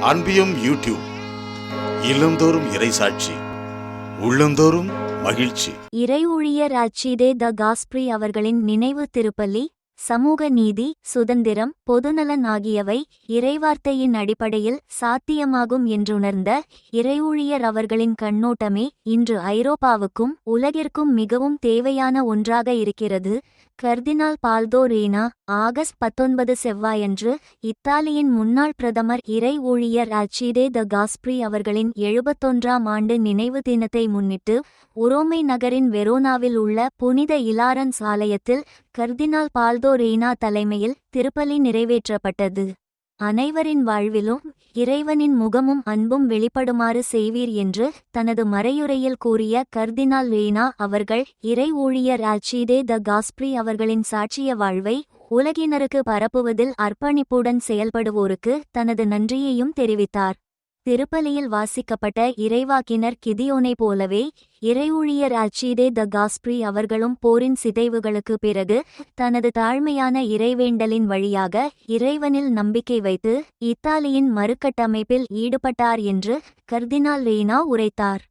அன்பியும் YouTube இல்லந்தோறும் இறை சாட்சி. உள்ளந்தோறும் மகிழ்ச்சி. இறை ஊழியர் அச்சிதே த காஸ்ப்ரி அவர்களின் நினைவு திருப்பலி சமூக நீதி சுதந்திரம் பொதுநலன் ஆகியவை இறைவார்த்தையின் அடிப்படையில் சாத்தியமாகும் என்றுணர்ந்த இறையூழியர் அவர்களின் கண்ணோட்டமே இன்று ஐரோப்பாவுக்கும் உலகிற்கும் மிகவும் தேவையான ஒன்றாக இருக்கிறது. கர்தினால் பால்தோ ரீனா ஆகஸ்ட் பத்தொன்பது செவ்வாயன்று இத்தாலியின் முன்னாள் பிரதமர் இறை ஊழியர் அச்சிடே த காஸ்ப்ரி அவர்களின் எழுபத்தொன்றாம் ஆண்டு நினைவு தினத்தை முன்னிட்டு உரோமை நகரின் வெரோனாவில் உள்ள புனித இலாரன்ஸ் ஆலயத்தில் கர்தினால் பால்தோ ரீனா தலைமையில் திருப்பலி நிறைவேற்றப்பட்டது. அனைவரின் வாழ்விலும் இறைவனின் முகமும் அன்பும் வெளிப்படுமாறு செய்வீர் என்று தனது மறையுரையில் கூறிய கர்தினால் ரீனா அவர்கள் இறை ஊழியர் அச்சீதே த காஸ்ப்ரி அவர்களின் சாட்சிய வாழ்வை உலகினருக்கு பரப்புவதில் அர்ப்பணிப்புடன் செயல்படுவோருக்கு தனது நன்றியையும் தெரிவித்தார். திருப்பலியில் வாசிக்கப்பட்ட இறைவாக்கினர் கிதியோனை போலவே இறையூழியர் அச்சீதே த காஸ்ப்ரி அவர்களும் போரின் சிதைவுகளுக்கு பிறகு தனது தாழ்மையான இறைவேண்டலின் வழியாக இறைவனில் நம்பிக்கை வைத்து இத்தாலியின் மறுகட்டமைப்பில் ஈடுபட்டார் என்று கர்தினால் ரீனா உரைத்தார்.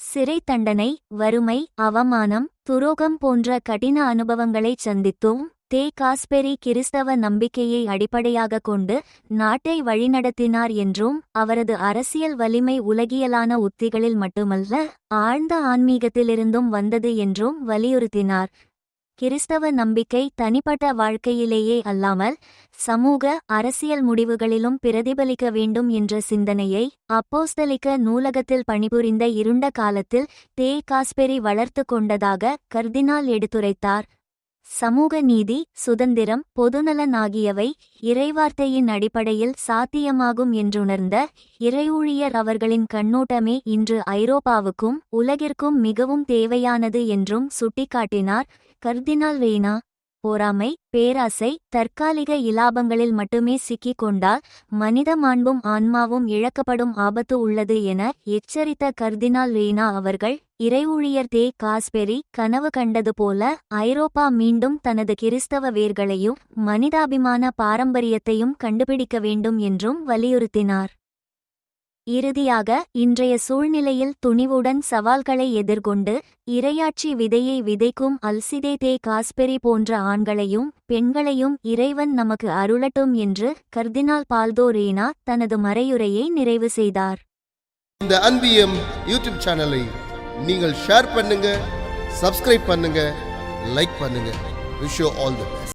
சிறை தண்டனை வறுமை அவமானம் துரோகம் போன்ற கடின அனுபவங்களைச் சந்தித்தும் தே காஸ்பெரி கிறிஸ்தவ நம்பிக்கையை அடிப்படையாக கொண்டு நாட்டை வழிநடத்தினார் என்றும் அவரது அரசியல் வலிமை உலகியலான உத்திகளில் மட்டுமல்ல ஆழ்ந்த ஆன்மீகத்திலிருந்தும் வந்தது என்றும் வலியுறுத்தினார். கிறிஸ்தவ நம்பிக்கை தனிப்பட்ட வாழ்க்கையிலேயே அல்லாமல் சமூக அரசியல் முடிவுகளிலும் பிரதிபலிக்க வேண்டும் என்ற சிந்தனையை அப்போஸ்தலிக்க நூலகத்தில் பணிபுரிந்த இருண்ட காலத்தில் தே காஸ்பெரி வளர்த்து கொண்டதாக கர்தினால் எடுத்துரைத்தார். சமூக நீதி சுதந்திரம் பொதுநலன் ஆகியவை இறைவார்த்தையின் அடிப்படையில் சாத்தியமாகும் என்றுணர்ந்த இறையூழியர் அவர்களின் கண்ணோட்டமே இன்று ஐரோப்பாவுக்கும் உலகிற்கும் மிகவும் தேவையானது என்றும் சுட்டிக்காட்டினார் கர்தினால் ரெய்னா. பொறாமை பேராசை தற்காலிக இலாபங்களில் மட்டுமே சிக்கிக் கொண்டால் மனித மாண்பும் ஆன்மாவும் இழக்கப்படும் ஆபத்து உள்ளது என எச்சரித்த கர்தினால் ரீனா அவர்கள் இறைஊழியர் தே காஸ்பெரி கனவு கண்டது போல ஐரோப்பா மீண்டும் தனது கிறிஸ்தவ வேர்களையும் மனிதாபிமான பாரம்பரியத்தையும் கண்டுபிடிக்க வேண்டும் என்றும் வலியுறுத்தினார். இறுதியாக இன்றைய சூழ்நிலையில் துணிவுடன் சவால்களை எதிர்கொண்டு இரையாட்சி விதையை விதைக்கும் அல்சிதே தே காஸ்பெரி போன்ற ஆண்களையும் பெண்களையும் இறைவன் நமக்கு அருளட்டும் என்று கர்தினால் பால்தோ ரீனா தனது மறையுரையை நிறைவு செய்தார். இந்த அன்பியம் யூடியூப் சேனலை நீங்கள் ஷேர் பண்ணுங்க சப்ஸ்கிரைப் பண்ணுங்க லைக் பண்ணுங்க. Wish all the best